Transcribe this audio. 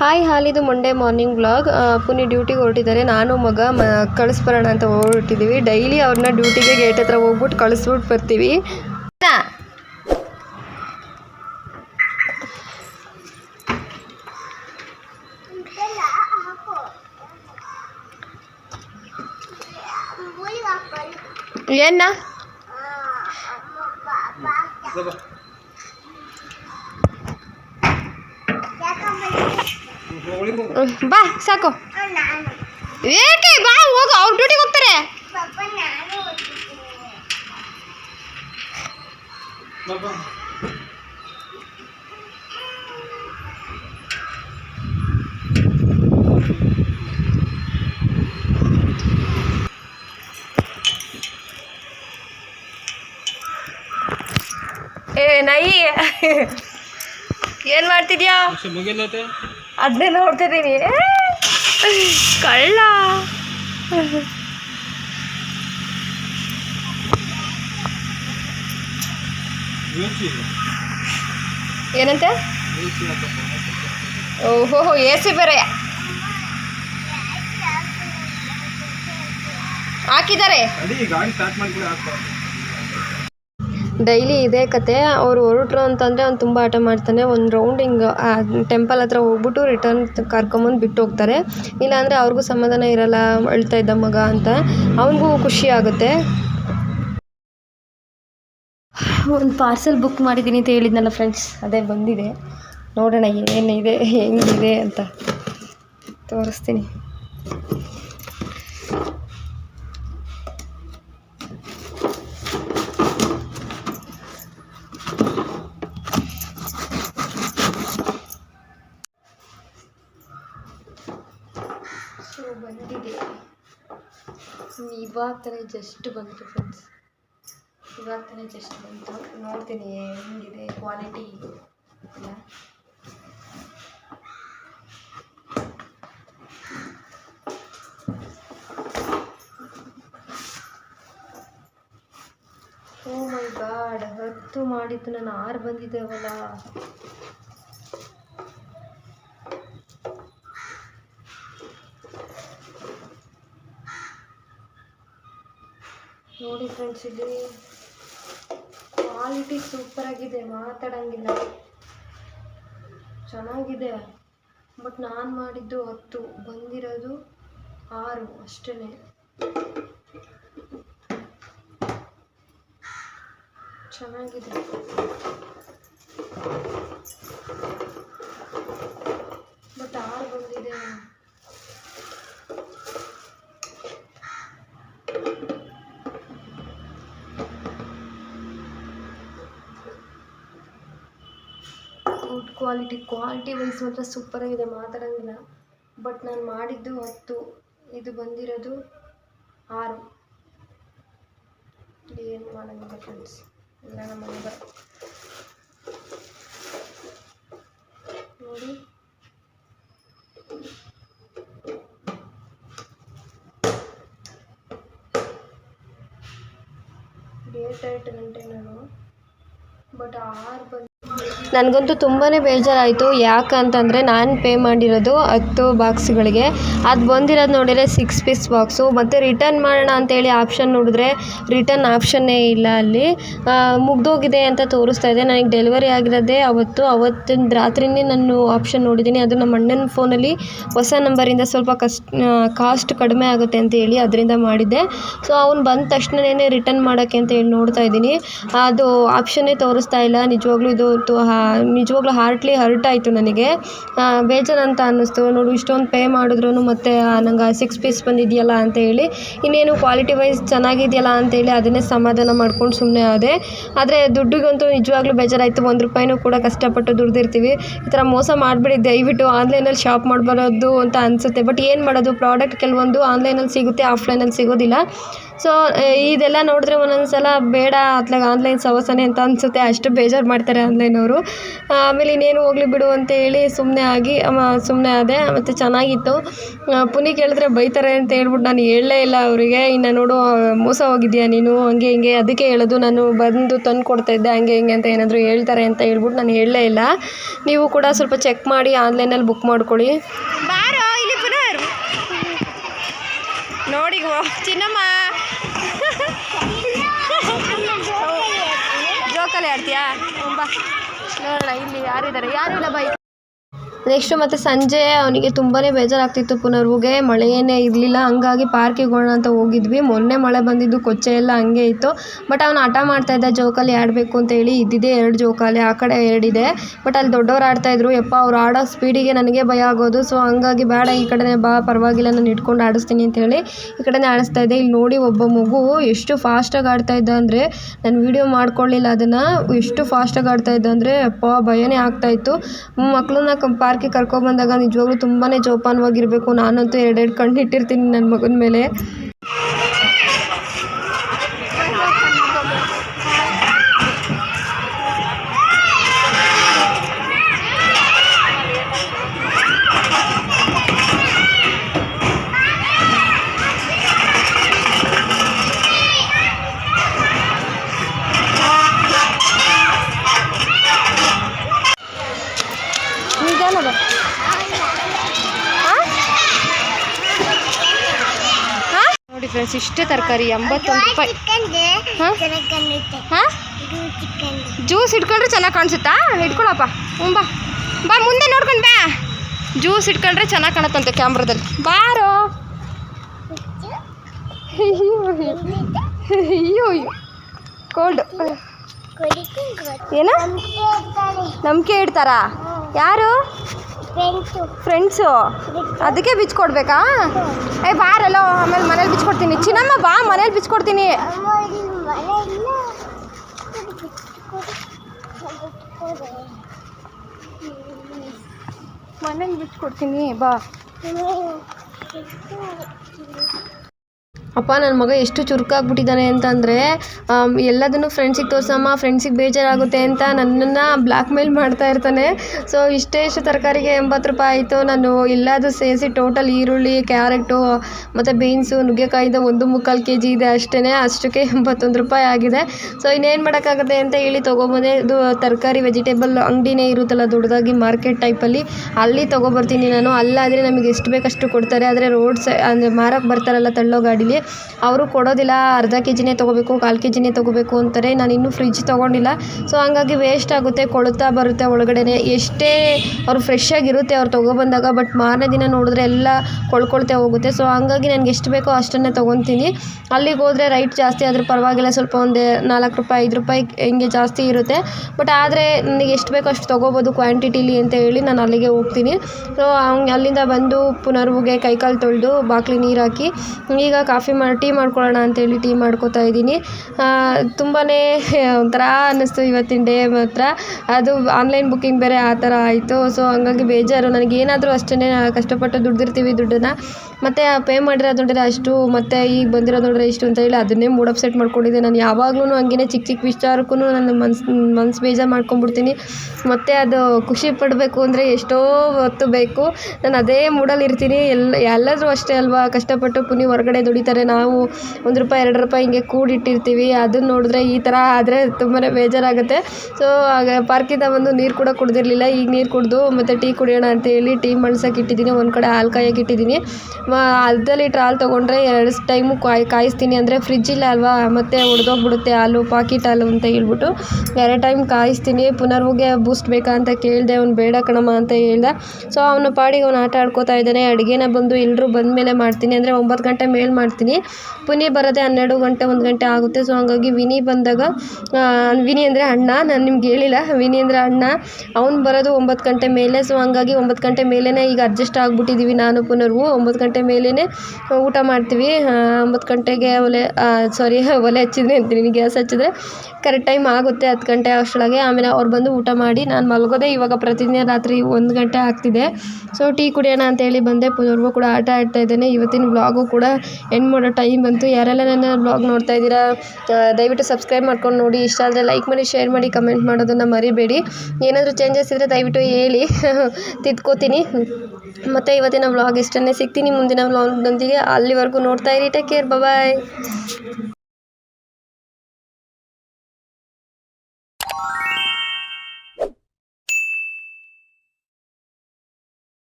Hi ಹಾಲಿದು Monday morning vlog Puni ಡ್ಯೂಟಿಗೆ ಹೊರಟಿದ್ದಾರೆ. ನಾನು, ಮಗ, ಮ, ಕಳಿಸ್ಬರೋಣ ಅಂತ ಹೊರಟಿದ್ದೀವಿ. ಡೈಲಿ ಅವ್ರನ್ನ ಡ್ಯೂಟಿಗೆ ಗೇಟ್ ಹತ್ರ ಹೋಗ್ಬಿಟ್ಟು ಕಳಿಸ್ಬಿಟ್ಟು ಬರ್ತೀವಿ. ಏನ ಬಾ ಸಾಕು. ಏಕೆ ಬಾ ಹೋಗು ಅವ್ರ ಡ್ಯೂಟಿಗೆ ಹೋಗ್ತಾರೆ. ಏ ನಾಯಿ. ಏನು ಮಾಡ್ತಿದ್ಯಾ? ಮುಗಿಲ್ಲತ್ತೆ ಅದನ್ನೇ ನೋಡ್ತಿದ್ದೀನಿ. ಕಳ್ಳ. ಏನಂತೆ? ಓಹೋ ಎ ಸಿ ಬೇರೆ. ಹಾಕಿದ್ದಾರೆ. ಡೈಲಿ ಇದೇ ಕತೆ. ಅವ್ರು ಹೊರಟ್ರು ಅಂತಂದರೆ ಅವ್ನು ತುಂಬ ಆಟ ಮಾಡ್ತಾನೆ. ಒಂದು ರೌಂಡ್ ಹಿಂಗೆ ಟೆಂಪಲ್ ಹತ್ರ ಹೋಗ್ಬಿಟ್ಟು ರಿಟರ್ನ್ ಕರ್ಕೊಂಬಂದು ಬಿಟ್ಟು ಹೋಗ್ತಾರೆ ಇಲ್ಲಾಂದರೆ ಅವ್ರಿಗೂ ಸಮಾಧಾನ ಇರಲ್ಲ, ಅಳ್ತಾ ಇದ್ದ ಮಗ ಅಂತ. ಅವನಿಗೂ ಖುಷಿ ಆಗುತ್ತೆ. ಒಂದು ಪಾರ್ಸೆಲ್ ಬುಕ್ ಮಾಡಿದ್ದೀನಿ ಅಂತ ಹೇಳಿದ್ನಲ್ಲ ಫ್ರೆಂಡ್ಸ್ ಅದೇ ಬಂದಿದೆ. ನೋಡೋಣ ಏನಿದೆ ಹೆಂಗಿದೆ ಅಂತ. ತೋರಿಸ್ತೀನಿ ಸೊ ಬಂದಿದೆ ಇವಾಗ ತಾನೇ ಜಸ್ಟ್ ಬಂತು ಫ್ರೆಂಡ್ಸ್ ಇವಾಗ ತಾನೇ ಜಸ್ಟ್ ಬಂತು. ನೋಡ್ತೀನಿ ಹೆಂಗಿದೆ ಕ್ವಾಲಿಟಿ ಓ ಮೈ ಗಾಡ್ ಹತ್ತು ಮಾಡಿದ್ದು ನಾನು, ಆರು ಬಂದಿದ್ದೇವಲ್ಲ ನೋಡಿ ಫ್ರೆಂಡ್ಸ್ ಇಲ್ಲಿ ಕ್ವಾಲಿಟಿ ಸೂಪರ್ ಆಗಿದೆ, ಮಾತಾಡಂಗಿಲ್ಲ. ಚೆನ್ನಾಗಿದೆ. ಬಟ್ ನಾನು ಮಾಡಿದ್ದು ಹತ್ತು, ಬಂದಿರೋದು ಆರು ಅಷ್ಟೇ ಚೆನ್ನಾಗಿದೆ. ಬಟ್ ಆರು ಬಂದಿದೆ. ಗುಡ್ ಕ್ವಾಲಿಟಿ ಕ್ವಾಲಿಟಿ ವೈಸ್ ಮಾತ್ರ ಸೂಪರಾಗಿದೆ ಮಾತಾಡೋಂಗಿಲ್ಲ. ಬಟ್ ನಾನು ಮಾಡಿದ್ದು ಹತ್ತು, ಇದು ಬಂದಿರೋದು ಆರು. ಏನು ಮಾಡೋಂಗಿಲ್ಲ ಫ್ರೆಂಡ್ಸ್ ಎಲ್ಲ ನಮ್ಮ ನೋಡಿ. ಏಟ್ ಎಂಟು ಗಂಟೆ ನಾನು. ಬಟ್ ಆರು ಬಂದು ನನಗಂತೂ ತುಂಬಾ ಬೇಜಾರಾಯಿತು. ಯಾಕಂತಂದರೆ ನಾನು ಪೇ ಮಾಡಿರೋದು ಹತ್ತು ಬಾಕ್ಸ್ಗಳಿಗೆ. ಅದು ಬಂದಿರೋದು ನೋಡಿದರೆ ಸಿಕ್ಸ್ ಪೀಸ್ ಬಾಕ್ಸು ಮತ್ತು ರಿಟರ್ನ್ ಮಾಡೋಣ ಅಂತೇಳಿ ಆಪ್ಷನ್ ನೋಡಿದ್ರೆ ರಿಟರ್ನ್ ಆಪ್ಷನ್ನೇ ಇಲ್ಲ ಅಲ್ಲಿ. ಮುಗಿದೋಗಿದೆ ಅಂತ ತೋರಿಸ್ತಾ ಇದೆ. ನನಗೆ ಡೆಲಿವರಿ ಆಗಿರೋದೇ ಅವತ್ತು. ಅವತ್ತಿನ ರಾತ್ರಿನೇ ನಾನು ಆಪ್ಷನ್ ನೋಡಿದ್ದೀನಿ ಅದು ನಮ್ಮ ಅಣ್ಣನ ಫೋನಲ್ಲಿ ಹೊಸ ನಂಬರಿಂದ ಸ್ವಲ್ಪ ಕಸ್ಟ್ ಕಾಸ್ಟ್ ಕಡಿಮೆ ಆಗುತ್ತೆ ಅಂತ ಹೇಳಿ ಅದರಿಂದ ಮಾಡಿದ್ದೆ. ಸೊ ಅವ್ನು ಬಂದ ತಕ್ಷಣನೇ ರಿಟರ್ನ್ ಮಾಡೋಕ್ಕೆ ಅಂತ ಹೇಳಿ ನೋಡ್ತಾ ಇದ್ದೀನಿ. ಅದು ಆಪ್ಷನ್ನೇ ತೋರಿಸ್ತಾ ಇಲ್ಲ. ನಿಜವಾಗ್ಲೂ ಇದು ನಿಜವಾಗ್ಲೂ ಹಾರ್ಟ್ಲಿ ಹರ್ಟ್ ಆಯಿತು ನನಗೆ. ಆ, ಬೇಜಾರು ಅಂತ ಅನ್ನಿಸ್ತು. ನೋಡು ಇಷ್ಟೊಂದು ಪೇ ಮಾಡಿದ್ರು ಮತ್ತೆ ನಂಗೆ ಸಿಕ್ಸ್ ಪೀಸ್ ಬಂದಿದೆಯಲ್ಲ ಅಂತ ಹೇಳಿ ಇನ್ನೇನು ಕ್ವಾಲಿಟಿ ವೈಸ್ ಚೆನ್ನಾಗಿದೆಯಲ್ಲ ಅಂತೇಳಿ ಅದನ್ನೇ ಸಮಾಧಾನ ಮಾಡ್ಕೊಂಡು ಸುಮ್ಮನೆ ಆದೆ. ಆದರೆ ದುಡ್ಡಿಗಂತೂ ನಿಜವಾಗ್ಲೂ ಬೇಜಾರಾಯಿತು. ಒಂದು ರೂಪಾಯಿನೂ ಕೂಡ ಕಷ್ಟಪಟ್ಟು ದುಡ್ದಿರ್ತೀವಿ. ಈ ಥರ ಮೋಸ ಮಾಡಿಬಿಡಿ ದಯವಿಟ್ಟು ಆನ್ಲೈನಲ್ಲಿ ಶಾಪ್ ಮಾಡಬಾರದು ಅಂತ ಅನಿಸುತ್ತೆ. ಬಟ್ ಏನು ಮಾಡೋದು? ಪ್ರಾಡಕ್ಟ್ ಕೆಲವೊಂದು ಆನ್ಲೈನಲ್ಲಿ ಸಿಗುತ್ತೆ ಆಫ್ಲೈನಲ್ಲಿ ಸಿಗೋದಿಲ್ಲ. ಸೊ ಇದೆಲ್ಲ ನೋಡಿದ್ರೆ ಒಂದೊಂದು ಸಲ ಬೇಡ ಅತ್ಲಾಗ ಆನ್ಲೈನ್ ಸವಸನೆ ಅಂತ ಅನಿಸುತ್ತೆ. ಅಷ್ಟು ಬೇಜಾರು ಮಾಡ್ತಾರೆ ಆನ್ಲೈನವರು ಆಮೇಲೆ ಇನ್ನೇನು ಹೋಗಲಿ ಬಿಡು ಅಂತ ಹೇಳಿ ಸುಮ್ಮನೆ ಆಗಿ ಸುಮ್ಮನೆ ಆದೆ, ಮತ್ತು ಚೆನ್ನಾಗಿತ್ತು. ಪುನಿ ಕೇಳಿದ್ರೆ ಬೈತಾರೆ ಅಂತ ಹೇಳ್ಬಿಟ್ಟು ನಾನು ಹೇಳಲೇ ಇಲ್ಲ ಅವರಿಗೆ. ಇನ್ನು ನೋಡು ಮೋಸ ಹೋಗಿದ್ಯಾ ನೀನು? ಹಂಗೆ ಹಿಂಗೆ, ಅದಕ್ಕೆ ಹೇಳೋದು, ನಾನು ಬಂದು ತಂದು ಕೊಡ್ತಾ ಇದ್ದೆ, ಹಂಗೆ ಹಿಂಗೆ ಅಂತ ಏನಾದರೂ ಹೇಳ್ತಾರೆ ಅಂತ ಹೇಳ್ಬಿಟ್ಟು ನಾನು ಹೇಳಲೇ ಇಲ್ಲ. ನೀವು ಕೂಡ ಸ್ವಲ್ಪ ಚೆಕ್ ಮಾಡಿ ಆನ್ಲೈನಲ್ಲಿ ಬುಕ್ ಮಾಡ್ಕೊಳ್ಳಿ. ನೋಡಿ, ಚಿನ್ನಮ್ಮ. ಬಾ ನೋಡೋಣ ಇಲ್ಲಿ ಯಾರಿದ್ದಾರೆ ಯಾರು ಇಲ್ಲ ಬೈ. ನೆಕ್ಸ್ಟು ಮತ್ತು ಸಂಜೆ ಅವನಿಗೆ ತುಂಬಾ ಬೇಜಾರಾಗ್ತಿತ್ತು ಪುನರ್ವಿಗೆ ಮಳೆಯೇ ಇರಲಿಲ್ಲ, ಹಂಗಾಗಿ ಪಾರ್ಕಿಗೆ ಹೋಗೋಣ ಅಂತ ಹೋಗಿದ್ವಿ. ಮೊನ್ನೆ ಮಳೆ ಬಂದಿದ್ದು, ಕೊಚ್ಚೆ ಎಲ್ಲ ಹಂಗೆ ಇತ್ತು. ಬಟ್ ಅವನು ಹಠ ಮಾಡ್ತಾಯಿದ್ದ ಜೋಕಾಲಿ ಆಡಬೇಕು ಅಂತ ಹೇಳಿ ಇದ್ದಿದ್ದೇ ಎರಡು ಜೋಕಾಲಿ, ಆ ಕಡೆ ಎರಡಿದೆ ಬಟ್ ಅಲ್ಲಿ ದೊಡ್ಡವ್ರು ಆಡ್ತಾಯಿದ್ರು ಯಪ್ಪ, ಅವ್ರು ಆಡೋ ಸ್ಪೀಡಿಗೆ ನನಗೆ ಭಯ ಆಗೋದು. ಸೊ ಹಂಗಾಗಿ ಬೇಡ, ಈ ಕಡೆನೇ ಬಾ, ಪರವಾಗಿಲ್ಲ, ನಾನು ಇಟ್ಕೊಂಡು ಆಡಿಸ್ತೀನಿ ಅಂತೇಳಿ ಈ ಕಡೆನೇ ಆಡಿಸ್ತಾ ಇದ್ದೆ. ಇಲ್ಲಿ ನೋಡಿ ಒಬ್ಬ ಮಗು ಎಷ್ಟು ಫಾಸ್ಟಾಗಿ ಆಡ್ತಾ ಇದ್ದ ಅಂದರೆ, ನಾನು ವೀಡಿಯೋ ಮಾಡ್ಕೊಳ್ಳಿಲ್ಲ ಅದನ್ನು. ಎಷ್ಟು ಫಾಸ್ಟಾಗಿ ಆಡ್ತಾ ಇದ್ದ ಅಂದರೆ ಅಪ್ಪ ಭಯನೇ ಆಗ್ತಾಯಿತ್ತು ಮಕ್ಕಳನ್ನ ಕ ಪಾರ್ಕಿಗೆ ಕರ್ಕೊಬಂದಾಗ ನಿಜವಾಗ್ಲೂ ತುಂಬಾ ಜೋಪಾನವಾಗಿರಬೇಕು ನಾನಂತೂ ಎರಡೆರಡು ಕಣ್ಣು ಇಟ್ಟಿರ್ತೀನಿ ನನ್ನ ಮಗನ ಮೇಲೆ. ಫ್ರೆಂಡ್ಸ್ ಇಷ್ಟೇ ತರಕಾರಿ ಎಂಬತ್ತೊಂದು ರೂಪಾಯಿ. ಹಾಂ? ಜ್ಯೂಸ್ ಇಟ್ಕೊಂಡ್ರೆ ಚೆನ್ನಾಗಿ ಕಾಣಿಸುತ್ತಾ? ಇಟ್ಕೊಳಪ್ಪ. ಹ್ಞೂ ಬಾ. ಬಾ ಮುಂದೆ ನೋಡ್ಕೊಂಡು ಬಾ. ಜ್ಯೂಸ್ ಇಟ್ಕೊಂಡ್ರೆ ಚೆನ್ನಾಗಿ ಕಾಣುತ್ತಂತೆ ಕ್ಯಾಮ್ರಾದಲ್ಲಿ. ಬಾರೋ. ಅಯ್ಯೋ ಕೋಲ್ಡ್ ಏನು? ನಂಬಿಕೆ ಇಡ್ತಾರಾ? ಯಾರು? ಫ್ರೆಂಡ್ಸು ಅದಕ್ಕೆ ಬಿಚ್ಕೊಡ್ಬೇಕಾ? ಏ, ಬಾರಲ್ಲೋ, ಆಮೇಲೆ ಮನೇಲಿ ಬಿಚ್ಕೊಡ್ತೀನಿ. ಚಿನ್ನಮ್ಮ, ಬಾ, ಮನೇಲಿ ಬಿಚ್ಕೊಡ್ತೀನಿ. ಮನೇಲಿ ಬಿಚ್ಕೊಡ್ತೀನಿ, ಬಾ. ಅಪ್ಪ ನನ್ನ ಮಗ ಎಷ್ಟು ಚುರುಕಾಗ್ಬಿಟ್ಟಿದ್ದಾನೆ ಅಂತಂದರೆ ಎಲ್ಲದನ್ನು ಫ್ರೆಂಡ್ಸಿಗೆ ತೋರಿಸಮ್ಮ ಫ್ರೆಂಡ್ಸಿಗೆ ಬೇಜಾರಾಗುತ್ತೆ ಅಂತ ನನ್ನನ್ನು ಬ್ಲ್ಯಾಕ್ ಮೇಲ್ ಮಾಡ್ತಾ ಇರ್ತಾನೆ. ಸೊ ಇಷ್ಟೇ ಇಷ್ಟು ತರಕಾರಿಗೆ ಎಂಬತ್ತು ರೂಪಾಯಿ ಆಯಿತು. ನಾನು ಎಲ್ಲದು ಸೇರಿಸಿ ಟೋಟಲ್ ಈರುಳ್ಳಿ, ಕ್ಯಾರೆಟು, ಮತ್ತು ಬೀನ್ಸು ನುಗ್ಗೆಕಾಯಿಂದ ಒಂದು ಮುಕ್ಕಾಲು ಕೆ ಜಿ ಇದೆ ಅಷ್ಟೇ ಅಷ್ಟಕ್ಕೆ ಎಂಬತ್ತೊಂದು ರೂಪಾಯಿ ಆಗಿದೆ. ಸೊ ಇನ್ನೇನು ಮಾಡೋಕ್ಕಾಗುತ್ತೆ ಅಂತ ಹೇಳಿ ತೊಗೊಬಂದೆ. ಇದು ತರಕಾರಿ ವೆಜಿಟೇಬಲ್ ಅಂಗಡಿನೇ ಇರುತ್ತಲ್ಲ, ದೊಡ್ಡದಾಗಿ ಮಾರ್ಕೆಟ್ ಟೈಪಲ್ಲಿ ಅಲ್ಲಿ. ತೊಗೊಬರ್ತೀನಿ ನಾನು. ಅಲ್ಲಾದರೆ ನಮಗೆ ಎಷ್ಟು ಬೇಕಷ್ಟು ಕೊಡ್ತಾರೆ. ಆದರೆ ರೋಡ್ ಸೈ ಅಂದರೆ ಮಾರಕ್ಕೆ ಬರ್ತಾರಲ್ಲ ತಳ್ಳೋ ಗಾಡೀಲಿ. ಅವರು ಕೊಡೋದಿಲ್ಲ, ಅರ್ಧ ಕೆ ಜಿನೇ ತೊಗೋಬೇಕು, ಕಾಲು ಕೆ ಜಿನೇ ತೊಗೋಬೇಕು ಅಂತಾರೆ. ನಾನು ಇನ್ನೂ ಫ್ರಿಜ್ ತೊಗೊಂಡಿಲ್ಲ. ಸೊ ಹಂಗಾಗಿ ವೇಸ್ಟ್ ಆಗುತ್ತೆ ಕೊಳ್ತಾ ಬರುತ್ತೆ ಒಳಗಡೆ ಎಷ್ಟೇ ಅವ್ರು ಫ್ರೆಶ್ ಆಗಿರುತ್ತೆ, ಅವ್ರು ತೊಗೊಬಂದಾಗ ಬಟ್ ಮಾರನೇ ದಿನ ನೋಡಿದ್ರೆ ಎಲ್ಲ ಕೊಳ್ಕೊಳ್ತಾ ಹೋಗುತ್ತೆ. ಸೊ ಹಂಗಾಗಿ ನನಗೆ ಎಷ್ಟು ಬೇಕೋ ಅಷ್ಟನ್ನೇ ತೊಗೊತೀನಿ. ಅಲ್ಲಿಗೆ ಹೋದರೆ ರೈಟ್ ಜಾಸ್ತಿ ಆದರೂ ಪರವಾಗಿಲ್ಲ, ಸ್ವಲ್ಪ ಒಂದು ನಾಲ್ಕು ರೂಪಾಯಿ, ಐದು ರೂಪಾಯಿ ಹಿಂಗೆ ಜಾಸ್ತಿ ಇರುತ್ತೆ. ಬಟ್ ಆದರೆ ನನಗೆ ಎಷ್ಟು ಬೇಕೋ ಅಷ್ಟು ತೊಗೋಬೋದು ಕ್ವಾಂಟಿಟಿಲಿ ಅಂತ ಹೇಳಿ ನಾನು ಅಲ್ಲಿಗೆ ಹೋಗ್ತೀನಿ. ಸೊ ಅಲ್ಲಿಂದ ಬಂದು ಪುನರ್ವುಗೆ ಕೈಕಾಲು ತೊಳೆದು ಬಾಕ್ಲಿ ನೀರು ಹಾಕಿ, ಈಗ ಕಾಫಿ ಮಾಡಿ ಟೀ ಮಾಡ್ಕೊಳ್ಳೋಣ ಅಂತೇಳಿ ಟೀ ಮಾಡ್ಕೋತಾ ಇದ್ದೀನಿ. ತುಂಬಾ ಒಂಥರ ಅನ್ನಿಸ್ತು ಇವತ್ತಿನ ಡೇ ಮಾತ್ರ. ಅದು ಆನ್ಲೈನ್ ಬುಕ್ಕಿಂಗ್ ಬೇರೆ ಆ ಥರ ಆಯಿತು. ಸೊ, ಹಂಗಾಗಿ ಬೇಜಾರು. ನನಗೇನಾದರೂ ಅಷ್ಟೇ ಕಷ್ಟಪಟ್ಟು ದುಡ್ದಿರ್ತೀವಿ ದುಡ್ಡನ್ನು. ಮತ್ತು ಪೇ ಮಾಡಿರೋದು ನೋಡಿದ್ರೆ ಅಷ್ಟು, ಮತ್ತು ಈಗ ಬಂದಿರೋದು ನೋಡಿದ್ರೆ ಇಷ್ಟು ಅಂತ ಹೇಳಿ ಅದನ್ನೇ ಮೂಡ್ ಅಪ್ಸೆಟ್ ಮಾಡ್ಕೊಂಡಿದ್ದೆ ನಾನು ಯಾವಾಗ್ಲೂ ಹಂಗೇ ಚಿಕ್ಕ ಚಿಕ್ಕ ವಿಚಾರಕ್ಕೂ ನನ್ನ ಮನ್ಸು ಮನ್ಸು ಬೇಜಾರು ಮಾಡ್ಕೊಂಡ್ಬಿಡ್ತೀನಿ. ಮತ್ತು ಅದು ಖುಷಿ ಪಡಬೇಕು ಅಂದರೆ ಎಷ್ಟೋ ಹೊತ್ತು ಬೇಕು. ನಾನು ಅದೇ ಮೂಡಲ್ಲಿ ಇರ್ತೀನಿ. ಎಲ್ಲ, ಎಲ್ಲಾದರೂ ಅಷ್ಟೇ ಅಲ್ವಾ? ಕಷ್ಟಪಟ್ಟು ಪುನಿ ಹೊರಗಡೆ ದುಡಿತಾರೆ. ನಾವು ಒಂದು ರೂಪಾಯಿ, ಎರಡು ರೂಪಾಯಿ ಹಿಂಗೆ ಕೂಡಿಟ್ಟಿರ್ತೀವಿ. ಅದನ್ನ ನೋಡಿದ್ರೆ ಈ ಥರ ಆದರೆ ತುಂಬಾ ಬೇಜಾರಾಗುತ್ತೆ. ಸೊ ಹಾಗೆ ಪಾರ್ಕಿಂದ ಬಂದು ನೀರು ಕೂಡ ಕುಡ್ದಿರಲಿಲ್ಲ. ಈಗ ನೀರು ಕುಡಿದು ಮತ್ತು ಟೀ ಕುಡಿಯೋಣ ಅಂತ ಹೇಳಿ ಟೀ ಮಾಡ್ಸೋಕೆ ಇಟ್ಟಿದ್ದೀನಿ. ಒಂದು ಕಡೆ ಹಾಲು ಕಾಯೋಕೆ ಇಟ್ಟಿದ್ದೀನಿ. ಅರ್ಧ ಲೀಟ್ರ್ ಹಾಲು ತೊಗೊಂಡ್ರೆ ಎರಡು ಟೈಮು ಕಾಯ್, ಕಾಯಿಸ್ತೀನಿ ಅಂದರೆ ಫ್ರಿಜ್ ಇಲ್ಲ ಅಲ್ವಾ? ಮತ್ತೆ ಒಡೆದೋಗ್ಬಿಡುತ್ತೆ ಹಾಲು ಪಾಕಿಟ್ ಹಾಲು ಅಂತ ಹೇಳ್ಬಿಟ್ಟು ಎರಡು ಟೈಮ್ ಕಾಯಿಸ್ತೀನಿ. ಪುನರ್ವಗೆ ಬೂಸ್ಟ್ ಬೇಕಾ ಅಂತ ಕೇಳಿದೆ. ಅವ್ನು ಬೇಡ ಕಣಮ್ಮ ಅಂತ ಹೇಳ್ದ. ಸೊ ಅವನ ಪಾಡಿಗೆ ಅವ್ನು ಆಟ ಆಡ್ಕೋತಾ ಇದ್ದಾನೆ. ಅಡುಗೆನ ಬಂದು ಎಲ್ಲರೂ ಬಂದಮೇಲೆ ಮಾಡ್ತೀನಿ. ಅಂದರೆ ಒಂಬತ್ತು ಗಂಟೆ ಮೇಲೆ ಮಾಡ್ತೀನಿ. ಪುನಿ ಬರೋದೇ ಹನ್ನೆರಡು ಗಂಟೆ, ಒಂದು ಗಂಟೆ ಆಗುತ್ತೆ. ಸೊ ಹಾಗಾಗಿ ವಿನಿ ಬಂದಾಗ ವಿನಿ ಅಂದರೆ ಅಣ್ಣ, ನಾನು ನಿಮ್ಗೆ ಹೇಳಿಲ್ಲ. ವಿನಿ ಅಂದರೆ ಅಣ್ಣ, ಅವ್ನು ಬರೋದು ಒಂಬತ್ತು ಗಂಟೆ ಮೇಲೆ. ಸೊ ಹಾಗಾಗಿ ಒಂಬತ್ತು ಗಂಟೆ ಮೇಲೇ ಈಗ ಅಡ್ಜಸ್ಟ್ ಆಗಿಬಿಟ್ಟಿದ್ದೀವಿ ನಾನು, ಪುನರ್ವು. ಒಂಬತ್ತು ಗಂಟೆ ಮೇಲೇ ಊಟ ಮಾಡ್ತೀವಿ. ಒಂಬತ್ತು ಗಂಟೆಗೆ ಒಲೆ ಸಾರಿ ಒಲೆ ಹಚ್ಚಿದ್ರೆ ಅಂತೀನಿ ಗ್ಯಾಸ್ ಹಚ್ಚಿದ್ರೆ. ಕರೆಕ್ಟ್ ಟೈಮ್ ಆಗುತ್ತೆ ಹತ್ತು ಗಂಟೆ ಅಷ್ಟರೊಳಗೆ. ಆಮೇಲೆ ಅವ್ರು ಬಂದು ಊಟ ಮಾಡಿ, ನಾನು ಮಲಗೋದೇ ಇವಾಗ ಪ್ರತಿದಿನ ರಾತ್ರಿ ಒಂದು ಗಂಟೆ ಆಗ್ತಿದೆ. ಸೊ ಟೀ ಕುಡಿಯೋಣ ಅಂತೇಳಿ ಬಂದೆ. ಪುನರ್ವು ಕೂಡ ಆಟ ಆಡ್ತಾ ಇದ್ದೇನೆ. ಇವತ್ತಿನ ವ್ಲಾಗು ಕೂಡ ಎಂಡ್ ಮಾಡೋ ಟೈಮ್ ಬಂತು. ಯಾರೆಲ್ಲ ನನ್ನ ಬ್ಲಾಗ್ ನೋಡ್ತಾ ಇದ್ದೀರಾ ದಯವಿಟ್ಟು ಸಬ್ಸ್ಕ್ರೈಬ್ ಮಾಡ್ಕೊಂಡು ನೋಡಿ. ಇಷ್ಟ ಆದರೆ ಲೈಕ್ ಮಾಡಿ ಶೇರ್ ಮಾಡಿ ಕಮೆಂಟ್ ಮಾಡೋದನ್ನು ಮರಿಬೇಡಿ. ಏನಾದರೂ ಚೇಂಜಸ್ ಇದ್ದರೆ ದಯವಿಟ್ಟು ಹೇಳಿ. ತಿದ್ಕೋತೀನಿ. ಮತ್ತು ಇವತ್ತಿನ ವ್ಲಾಗ್ ಇಷ್ಟನ್ನೇ ಸಿಗ್ತೀನಿ. ಮುಂದಿನ ವ್ಲಾಗ್ನೊಂದಿಗೆ ಅಲ್ಲಿವರೆಗೂ ನೋಡ್ತಾ ಇರಿ. Take care bye